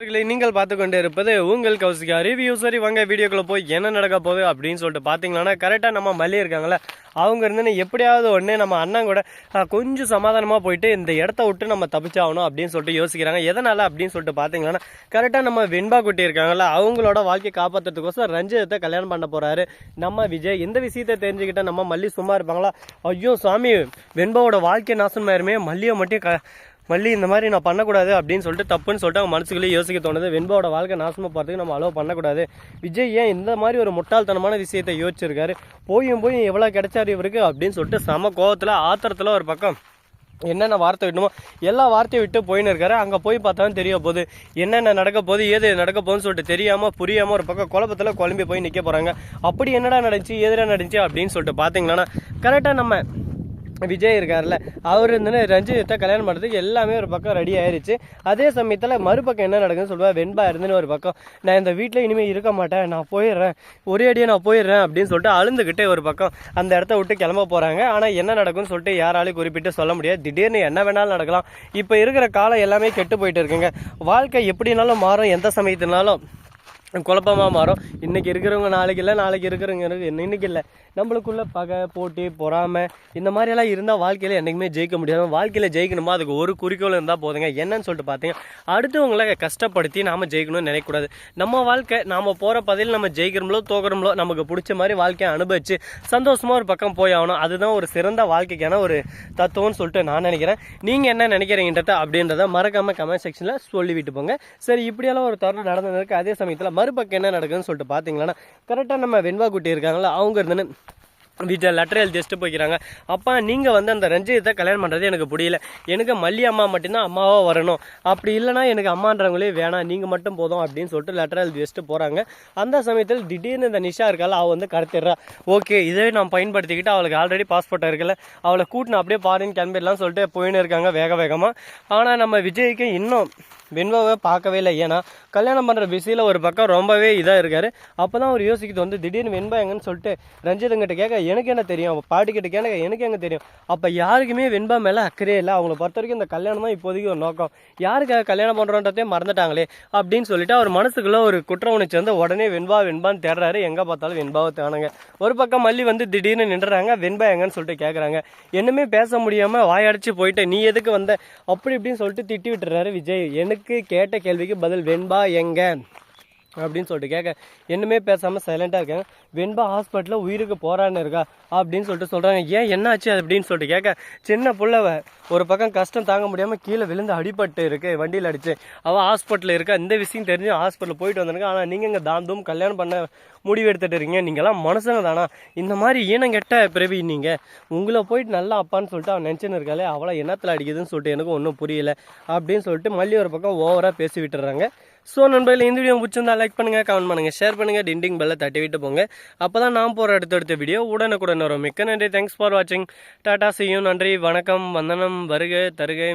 நீங்கள் பார்த்து கொண்டு இருப்பது உங்கள் கௌசிகா ரிவ்யூ சரி வாங்க வீடியோக்குள்ள போய் என்ன நடக்க போகுது அப்படின்னு சொல்லிட்டு பார்த்தீங்கன்னா கரெக்டாக நம்ம மல்லி இருக்காங்களே அவங்க இருந்தேன்னு எப்படியாவது ஒன்று நம்ம அண்ணன் கூட கொஞ்சம் சமாதானமாக போயிட்டு இந்த இடத்த விட்டு நம்ம தப்பிச்சாகணும் அப்படின்னு சொல்லிட்டு யோசிக்கிறாங்க. எதனால் அப்படின்னு சொல்லிட்டு பார்த்தீங்கன்னா கரெக்டாக நம்ம வெண்பா குட்டி இருக்காங்கல்ல அவங்களோட வாழ்க்கையை காப்பாற்றுறதுக்கோசம் ரஞ்சிதத்தை கல்யாணம் பண்ண போகிறாரு நம்ம விஜய் எந்த விஷயத்தை தெரிஞ்சுக்கிட்டால் நம்ம மல்லி சும்மா இருப்பாங்களா? ஐயோ சாமி வெண்பாவோட வாழ்க்கை நாசமாயிருமே மல்லியை மட்டும் க மல்லி இந்த மாதிரி நான் பண்ணக்கூடாது அப்படின்னு சொல்லிட்டு தப்புன்னு சொல்லிட்டு அவங்க மனசுக்குள்ளேயே யோசிக்க தோணுது. வெண்பாவோட வாழ்க்கை நாசமாக பார்த்துக்கு நம்ம அலோவ் பண்ணக்கூடாது. விஜய் ஏன் இந்த மாதிரி ஒரு முட்டாள்தனமான விஷயத்தை யோசிச்சிருக்காரு? போயும் போய் எவ்வளோ கிடைச்சாரு இவருக்கு அப்படின்னு சொல்லிட்டு சம கோவத்தில் ஆத்திரத்தில் ஒரு பக்கம் என்னென்ன வார்த்தை விட்டுமோ எல்லா வார்த்தையும் விட்டு போயின்னு இருக்காரு. அங்கே போய் பார்த்தாலும் தெரிய போகுது. என்னென்ன நடக்க போகுது ஏது நடக்க போகுதுன்னு சொல்லிட்டு தெரியாமல் புரியாமல் ஒரு பக்கம் குழப்பத்தில் குழம்பி போய் நிற்க போகிறாங்க அப்படி என்னடா நடந்துச்சு எதுடா நடந்துச்சு அப்படின்னு சொல்லிட்டு பார்த்தீங்கன்னா கரெக்டாக நம்ம விஜய் இருக்கார்ல அவர் இருந்துன்னு ரஞ்சித்தை கல்யாணம் பண்ணுறதுக்கு எல்லாமே ஒரு பக்கம் ரெடி ஆயிருச்சு. அதே சமயத்தில் மறுபக்கம் என்ன நடக்குதுன்னு சொல்லுவேன் வெண்பா இருந்துன்னு ஒரு பக்கம் நான் இந்த வீட்டில் இனிமேல் இருக்க மாட்டேன் நான் போயிடுறேன் ஒரே அடியாக நான் போயிடுறேன் அப்படின்னு சொல்லிட்டு அழுந்துக்கிட்டே ஒரு பக்கம் அந்த இடத்த விட்டு கிளம்ப போகிறாங்க ஆனால் என்ன நடக்கும்னு சொல்லிட்டு யாராலையும் குறிப்பிட்டு சொல்ல முடியாது. திடீர்னு என்ன வேணாலும் நடக்கலாம். இப்போ இருக்கிற காலம் எல்லாமே கெட்டு போயிட்டு இருக்குங்க. வாழ்க்கை எப்படினாலும் மாறும். எந்த சமயத்தினாலும் குழப்பமாக மாறும். இன்றைக்கி இருக்கிறவங்க நாளைக்கு இல்லை நாளைக்கு இருக்கிறவங்க இன்னைக்கு இல்லை. நம்மளுக்குள்ளே பகை போட்டி பொறாமை இந்த மாதிரியெல்லாம் இருந்தால் வாழ்க்கையில் என்றைக்குமே ஜெயிக்க முடியாது. வாழ்க்கையில் ஜெயிக்கணுமா? அதுக்கு ஒரு குறிக்கோள் இருந்தால் போதுங்க. என்னன்னு சொல்லிட்டு பார்த்தீங்க அடுத்தவங்களை கஷ்டப்படுத்தி நாம் ஜெயிக்கணும்னு நினைக்கக்கூடாது. நம்ம வாழ்க்கை நாம் போகிற பதில் நம்ம ஜெயிக்கிறோம்ளோ தோக்குறோம்ளோ நமக்கு பிடிச்ச மாதிரி வாழ்க்கையை அனுபவிச்சு சந்தோஷமாக ஒரு பக்கம் போய் ஆகணும். அதுதான் ஒரு சிறந்த வாழ்க்கைக்கான ஒரு தத்துவம்னு சொல்லிட்டு நான் நினைக்கிறேன். நீங்கள் என்ன நினைக்கிறீங்கன்றத அப்படின்றத மறக்காமல் கமெண்ட் செக்ஷனில் சொல்லிவிட்டு போங்க. சரி இப்படியெல்லாம் ஒரு தருணம் நடந்ததுக்கு அதே சமயத்தில் மறுபக்கம் என்ன நடக்குதுன்னு சொல்லிட்டு பார்த்தீங்கன்னா கரெக்டாக நம்ம வெண்பா குட்டி இருக்காங்களா அவங்க இருந்துன்னு வீட்டில் லெட்டர் எழுதி வச்சுட்டு போய்க்கிறாங்க. அப்பா நீங்கள் வந்து அந்த ரஞ்சிதத்தை கல்யாணம் பண்ணுறது எனக்கு புரியல. எனக்கு மல்லி அம்மா மட்டும்தான் அம்மாவாக வரணும். அப்படி இல்லைனா எனக்கு அம்மான்றவங்களே வேணாம் நீங்கள் மட்டும் போதும் அப்படின்னு சொல்லிட்டு லெட்டர் எழுதி வச்சுட்டு போகிறாங்க அந்த சமயத்தில் திடீர்னு இந்த நிஷா இருக்கால அவள் வந்து கடத்திடுறா. ஓகே இதே நான் பயன்படுத்திக்கிட்டு அவளுக்கு ஆல்ரெடி பாஸ்போர்ட் இருக்குல்ல அவளை கூட்டின அப்படியே பாருன்னு கிளம்பிடலாம் சொல்லிட்டு போயின்னு இருக்காங்க வேக வேகமாக ஆனால் நம்ம விஜய்க்கு இன்னும் வெண்பாவை பார்க்கவே இல்லை. ஏன்னா கல்யாணம் பண்ணுற பிஸியில் ஒரு பக்கம் ரொம்பவே இதாக இருக்கார். அப்போ தான் அவர் யோசிக்கிறது வந்து திடீர்னு வெண்பா எங்கன்னு சொல்லிட்டு ரஞ்சிதங்கிட்ட கேட்க எனக்கு என்ன தெரியும்? அவள் பாட்டிக்கிட்ட கேட்க எனக்கு எங்கே தெரியும்? அப்போ யாருக்குமே வெண்பா மேலே அக்கறையே இல்லை. அவங்கள பொறுத்த வரைக்கும் இந்த கல்யாணம் தான் இப்போதைக்கு ஒரு நோக்கம். யாருக்காக கல்யாணம் பண்ணுறோன்றதே மறந்துட்டாங்களே அப்படின்னு சொல்லிட்டு அவர் மனசுக்குள்ள ஒரு குற்ற உணர்ச்சி வந்து உடனே வெண்பா வெண்பான்னு தேடுறாரு. எங்கே பார்த்தாலும் வெண்பாவை தேணுங்க ஒரு பக்கம் மல்லி வந்து திடீர்னு நின்றுறாங்க வெண்பா எங்கன்னு சொல்லிட்டு கேட்குறாங்க என்னமே பேச முடியாமல் வாயடைச்சு போயிட்டு நீ எதுக்கு வந்த? அப்படி இப்படின்னு சொல்லிட்டு திட்டி விட்டுறாரு விஜய். எனக்கு கேட்ட கேள்விக்கு பதில் வெண்பா எங்க? அப்படின்னு சொல்லிட்டு கேட்க என்னமே பேசாமல் சைலண்ட்டாக இருக்கேன். வெண்பா ஹாஸ்பிட்டலில் உயிருக்கு போரான்னு இருக்கா? அப்படின்னு சொல்லிட்டு சொல்கிறாங்க ஏன் என்னாச்சு அப்படின்னு சொல்லிட்டு கேட்க சின்ன புள்ளவ ஒரு பக்கம் கஷ்டம் தாங்க முடியாமல் கீழே விழுந்து அடிபட்டு இருக்கு வண்டியில் அடிச்சு. அவள் ஹாஸ்பிட்டலில் இருக்கா? இந்த விஷயம் தெரிஞ்சு ஹாஸ்பிட்டல் போயிட்டு வந்திருக்கா. ஆனால் நீங்கள் இங்கே தாந்தும் கல்யாணம் பண்ண முடிவு எடுத்துகிட்டு இருக்கீங்க நீங்களாம் மனுஷங்க தானா? இந்த மாதிரி ஈனங்கெட்ட பிறவி நீங்கள் உங்களை போயிட்டு நல்லா அப்பான்னு சொல்லிட்டு அவன் நினச்சின்னு இருக்காளே அவளை என்னத்தில் அடிக்குதுன்னு சொல்லிட்டு எனக்கு ஒன்றும் புரியல அப்படின்னு சொல்லிட்டு மல்லி ஒரு பக்கம் ஓவராக பேசி விட்டுறாங்க. ஸோ நண்பர்களே இந்த வீடியோ பிடிச்சிருந்தா லைக் பண்ணுங்கள் கமெண்ட் பண்ணுங்கள் ஷேர் பண்ணுங்கள் டிண்டிங் பெல்லை தட்டி விட்டு போங்க. அப்போ தான் நான் போகிற அடுத்தடுத்த வீடியோ உடனுக்குடன் வரும். மிக்க நன்றி. தேங்க்ஸ் ஃபார் வாட்சிங் டாடா செய்யும் நன்றி. வணக்கம். வந்தனம். வருக தருகை.